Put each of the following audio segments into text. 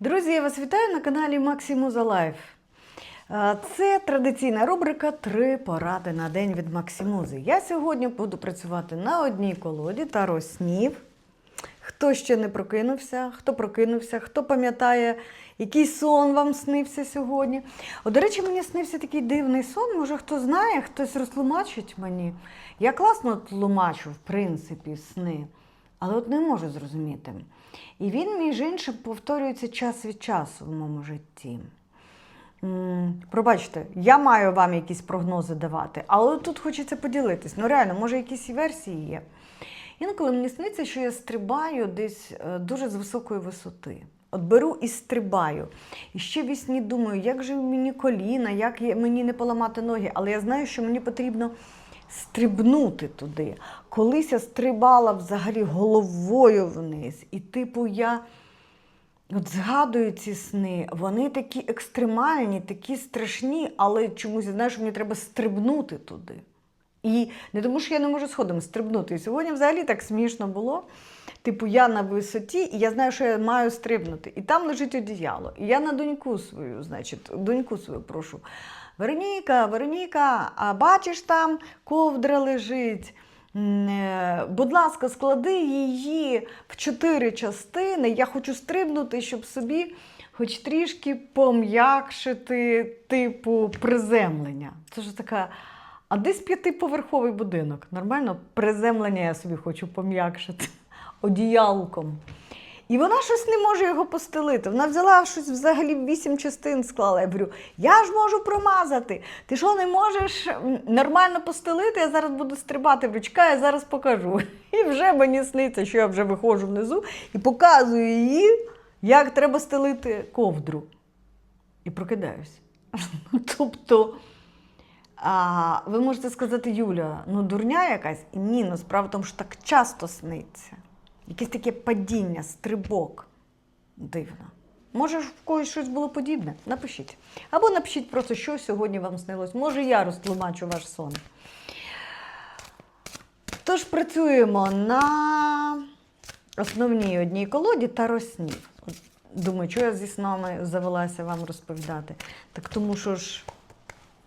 Друзі, я вас вітаю на каналі Максимуза Лайф. Це традиційна рубрика Три поради на день від Максимузи. Я сьогодні буду працювати на одній колоді Таро снів. Хто ще не прокинувся, хто прокинувся, хто пам'ятає, який сон вам снився сьогодні. О, до речі, мені снився такий дивний сон. Може, хто знає, хтось розтлумачить мені. Я класно тлумачу, в принципі, сни, але от не можу зрозуміти. І він, між іншим, повторюється час від часу в моєму житті. Пробачте, я маю вам якісь прогнози давати, але тут хочеться поділитись. Ну реально, може, якісь версії є. Інколи мені сниться, що я стрибаю десь е, дуже з високої висоти. От беру і стрибаю. І ще в сні думаю, як же мені коліна, як мені не поламати ноги. Але я знаю, що мені потрібно стрибнути туди. Колись я стрибала взагалі головою вниз. І, типу, я от згадую ці сни, вони такі екстремальні, такі страшні, але чомусь знаєш, мені треба стрибнути туди. І не тому, що я не можу сходом стрибнути. І сьогодні взагалі так смішно було. Типу, я на висоті, і я знаю, що я маю стрибнути. І там лежить одіяло. І я на доньку свою, значить, доньку свою прошу. Вероніка, Вероніка, а бачиш там ковдра лежить. Е, Будь ласка, склади її в чотири частини. Я хочу стрибнути, щоб собі хоч трішки пом'якшити, типу, приземлення. Це ж така. А десь п'ятиповерховий будинок. Нормально, приземлення я собі хочу пом'якшити одіялком. І вона щось не може його постелити. Вона взяла щось взагалі в вісім частин склала. Я говорю, я ж можу промазати. Ти що не можеш нормально постелити? Я зараз буду стрибати в ручка, я зараз покажу. І вже мені сниться, що я вже виходжу внизу і показую їй, як треба стелити ковдру. І прокидаюсь. Тобто. А, ви можете сказати, Юля, ну дурня якась? Ні, ну справа в тому, що так часто сниться. Якесь таке падіння, стрибок. Дивно. Може, в когось щось було подібне? Напишіть. Або напишіть просто, що сьогодні вам снилось. Може, я розтлумачу ваш сон. Тож працюємо на основній одній колоді та роснів. Думаю, що я зі снами завелася вам розповідати. Так тому що ж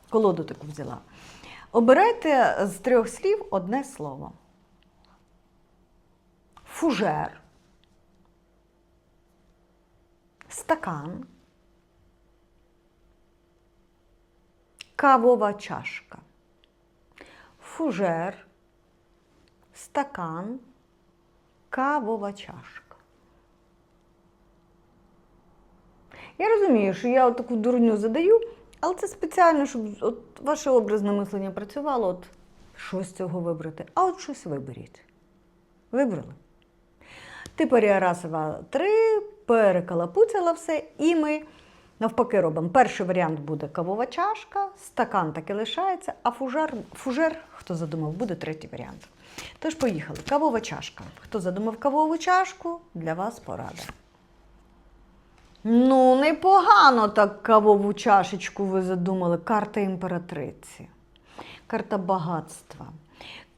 колоду таку взяла. Обирайте з трьох слів одне слово. Фужер. Стакан. Кавова чашка. Фужер. Стакан. Кавова чашка. Я розумію, що я таку дурню задаю, але це спеціально, щоб от ваше образне мислення працювало, от щось з цього вибрати. А от щось виберіть. Вибрали. Ти переарасила три, перекалапуцяла все, і ми навпаки робимо. Перший варіант буде кавова чашка, стакан таки лишається, а фужер, фужер, хто задумав, буде третій варіант. Тож поїхали. Кавова чашка. Хто задумав кавову чашку, для вас порада. Ну, непогано так кавову чашечку ви задумали. Карта імператриці, карта багатства,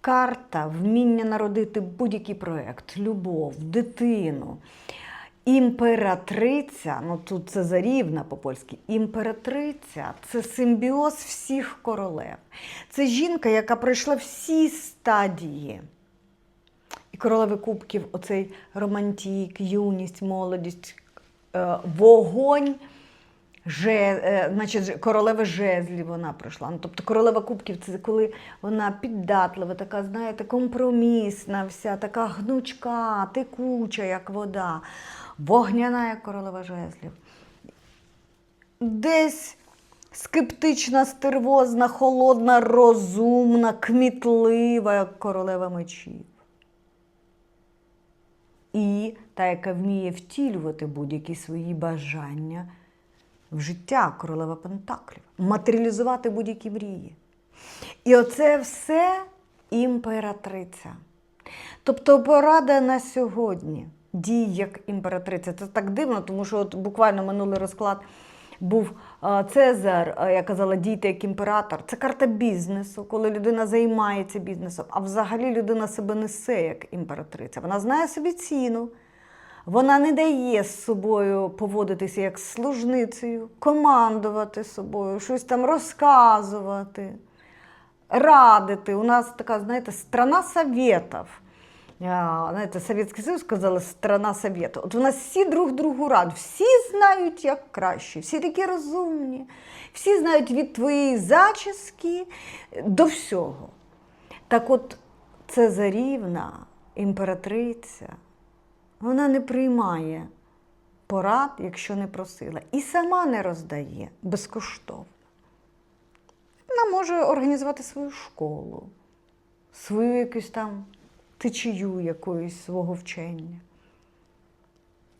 карта вміння народити будь-який проєкт, любов, дитину. Імператриця, ну тут це зарівна по-польськи, імператриця це симбіоз всіх королев. Це жінка, яка пройшла всі стадії. І королеви кубків, оцей романтік, юність, молодість, е, вогонь, же, е, значить, королева жезлів вона пройшла. Ну, тобто королева кубків це коли вона піддатлива, така, знаєте, компромісна, вся, така гнучка, текуча, як вода, вогняна, як королева жезлів. Десь скептична, стервозна, холодна, розумна, кмітлива, як королева мечів і та, яка вміє втілювати будь-які свої бажання в життя королева Пентаклів, матеріалізувати будь-які мрії. І оце все імператриця. Тобто порада на сьогодні дій як імператриця. Це так дивно, тому що от буквально минулий розклад був Цезар, я казала, дійте як імператор. Це карта бізнесу, коли людина займається бізнесом, а взагалі людина себе несе як імператриця. Вона знає собі ціну, Вона не дає з собою поводитися як служницею, командувати собою, щось там розказувати, радити. У нас така, знаєте, страна советів. А, Знаєте, Совєтський Союз сказали страна совєту. От у нас всі друг другу радять, всі знають, як краще, всі такі розумні, всі знають від твоєї зачіски до всього. Так от Цезарівна, імператриця, вона не приймає порад, якщо не просила, і сама не роздає безкоштовно. Вона може організувати свою школу, свою якусь там течію якоїсь свого вчення,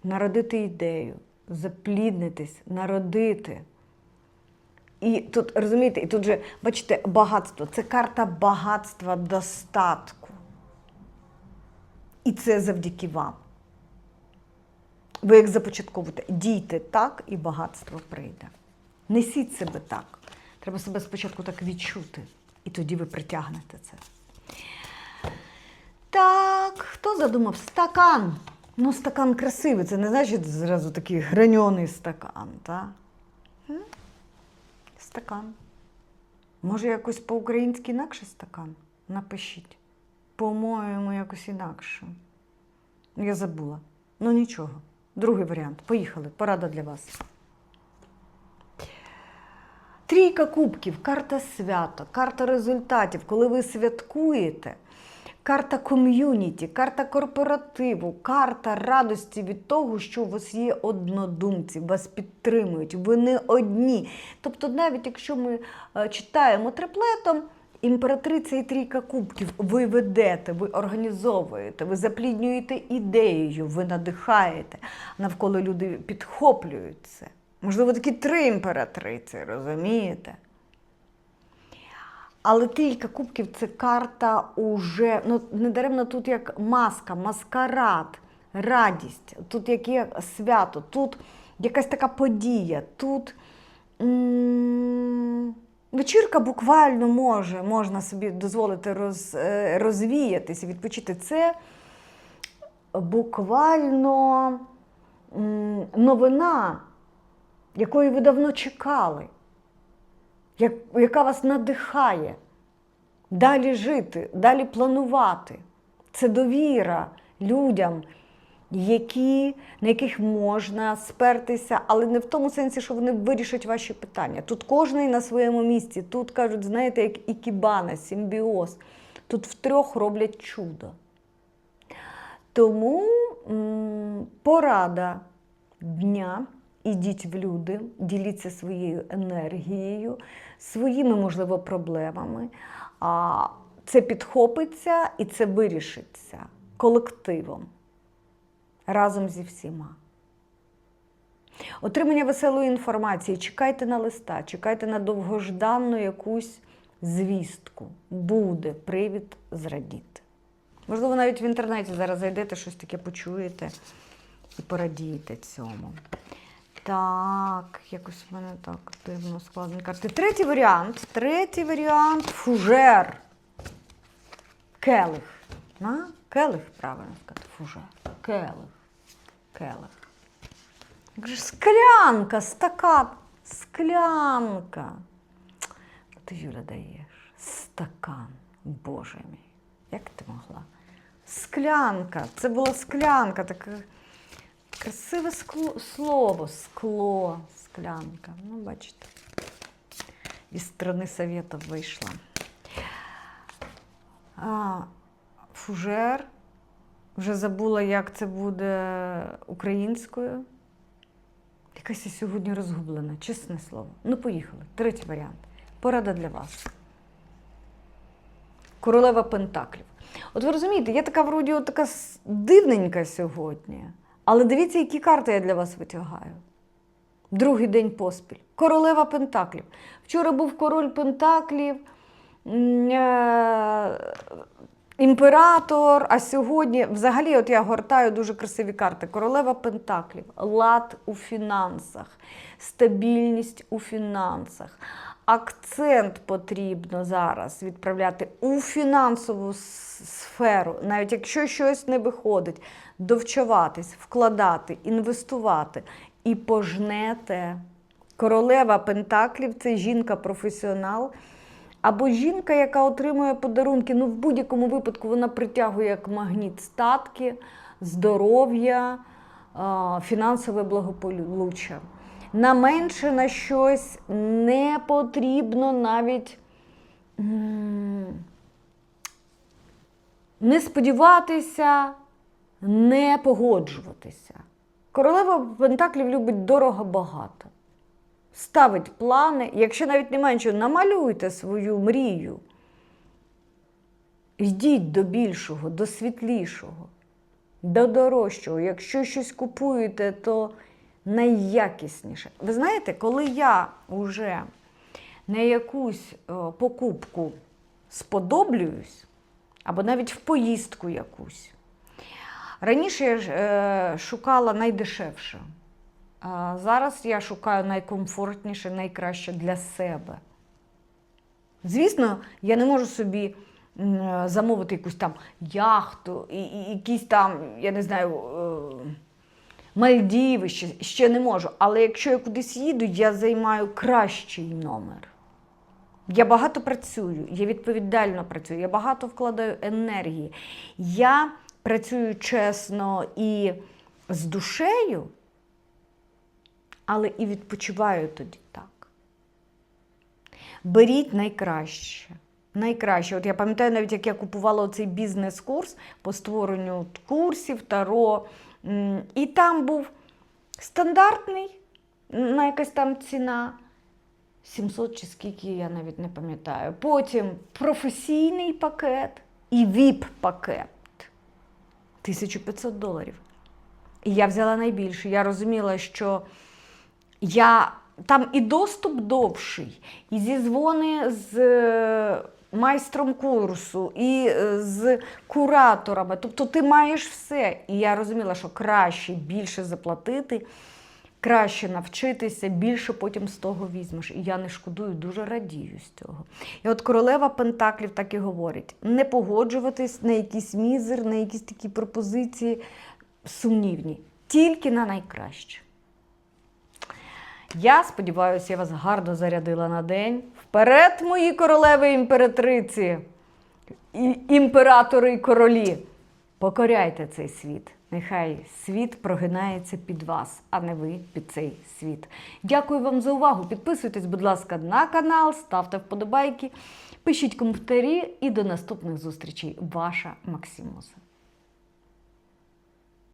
народити ідею, запліднитись, народити. І тут, розумієте, і тут же, бачите, багатство це карта багатства достатку. І це завдяки вам. Ви як започатковуєте, дійте так, і багатство прийде. Несіть себе так. Треба себе спочатку так відчути, і тоді ви притягнете це. Так, хто задумав стакан? Ну, стакан красивий, це не значить зразу такий граньоний стакан, так? Стакан. Може, якось по-українськи інакше стакан? Напишіть. По-моєму, якось інакше. Я забула. Ну нічого. Другий варіант. Поїхали. Порада для вас. Трійка кубків, карта свята, карта результатів, коли ви святкуєте, карта ком'юніті, карта корпоративу, карта радості від того, що у вас є однодумці, вас підтримують, ви не одні. Тобто, навіть якщо ми е, читаємо триплетом, імператриця і трійка кубків, ви ведете, ви організовуєте, ви запліднюєте ідеєю, ви надихаєте, навколо люди підхоплюють це. Можливо, такі три імператриці, розумієте? Але трійка кубків це карта уже, ну недаремно тут як маска, маскарад, радість, тут яке свято, тут якась така подія, тут м- вечірка буквально може, можна собі дозволити роз, е, розвіятися, відпочити. Це буквально новина, якої ви давно чекали яка вас надихає далі жити, далі планувати. Це довіра людям, які, на яких можна спертися, але не в тому сенсі, що вони вирішать ваші питання. Тут кожен на своєму місці. Тут кажуть, знаєте, як ікібана, симбіоз. Тут втрьох роблять чудо. Тому м, порада дня. Ідіть в люди, діліться своєю енергією, своїми, можливо, проблемами. А це підхопиться і це вирішиться колективом разом зі всіма. Отримання веселої інформації. Чекайте на листа, чекайте на довгожданну якусь звістку. Буде привід зрадіти. Можливо, навіть в інтернеті зараз зайдете, щось таке почуєте і порадієте цьому. Так, якось в мене так дивно складні карти. Третій варіант. Третій варіант фужер. Келих. А? Келих, правильно сказати, фужер. Келих. Келих. Як склянка, стакан. Склянка. Ти Юля даєш. Стакан. Боже мій. Як ти могла? Склянка. Це була склянка, така. Красиве скло, слово, скло, склянка. Ну, бачите, із сторони Совєтів вийшла. А, фужер. Вже забула, як це буде українською. Якась я сьогодні розгублена, чесне слово. Ну, поїхали. Третій варіант. Порада для вас. Королева Пентаклів. От ви розумієте, я така вроді така дивненька сьогодні. Але дивіться, які карти я для вас витягаю. Другий день поспіль. Королева Пентаклів. Вчора був король Пентаклів, е, імператор, а сьогодні, взагалі, от я гортаю дуже красиві карти. Королева Пентаклів, лад у фінансах, стабільність у фінансах. Акцент потрібно зараз відправляти у фінансову сферу, навіть якщо щось не виходить. довчаватись, вкладати, інвестувати і пожнете. Королева Пентаклів це жінка-професіонал. Або жінка, яка отримує подарунки, ну в будь-якому випадку вона притягує як магніт статки, здоров'я, фінансове благополуччя. На менше на щось не потрібно навіть не сподіватися, не погоджуватися. Королева Пентаклів любить дорого багато. Ставить плани, якщо навіть немає нічого, намалюйте свою мрію. Йдіть до більшого, до світлішого, до дорожчого. Якщо щось купуєте, то найякісніше. Ви знаєте, коли я вже на якусь е, покупку сподоблююсь, або навіть в поїздку якусь. Раніше я ж, е, шукала найдешевше. Зараз я шукаю найкомфортніше, найкраще для себе. Звісно, я не можу собі замовити якусь там яхту, якісь там, я не знаю, е, Мальдіви ще, ще не можу. Але якщо я кудись їду, я займаю кращий номер. Я багато працюю, я відповідально працюю, я багато вкладаю енергії. Я працюю чесно і з душею, але і відпочиваю тоді так. Беріть найкраще. Найкраще. От я пам'ятаю, навіть як я купувала цей бізнес-курс по створенню курсів, таро. І там був стандартний, на якась там ціна. 700 чи скільки, я навіть не пам'ятаю. Потім професійний пакет і ВІП-пакет. 1500 доларів. І я взяла найбільше. Я розуміла, що я, там і доступ довший, і зізвони з е, майстром курсу, і е, з кураторами. Тобто ти маєш все. І я розуміла, що краще більше заплатити, краще навчитися, більше потім з того візьмеш. І я не шкодую, дуже радію з цього. І от королева Пентаклів так і говорить: не погоджуватись на якийсь мізер, на якісь такі пропозиції сумнівні, тільки на найкраще. Я сподіваюся, я вас гарно зарядила на день. Вперед, мої королеви імператриці, і імператори і королі. Покоряйте цей світ. Нехай світ прогинається під вас, а не ви під цей світ. Дякую вам за увагу. Підписуйтесь, будь ласка, на канал, ставте вподобайки, пишіть коментарі і до наступних зустрічей. Ваша Максимоза.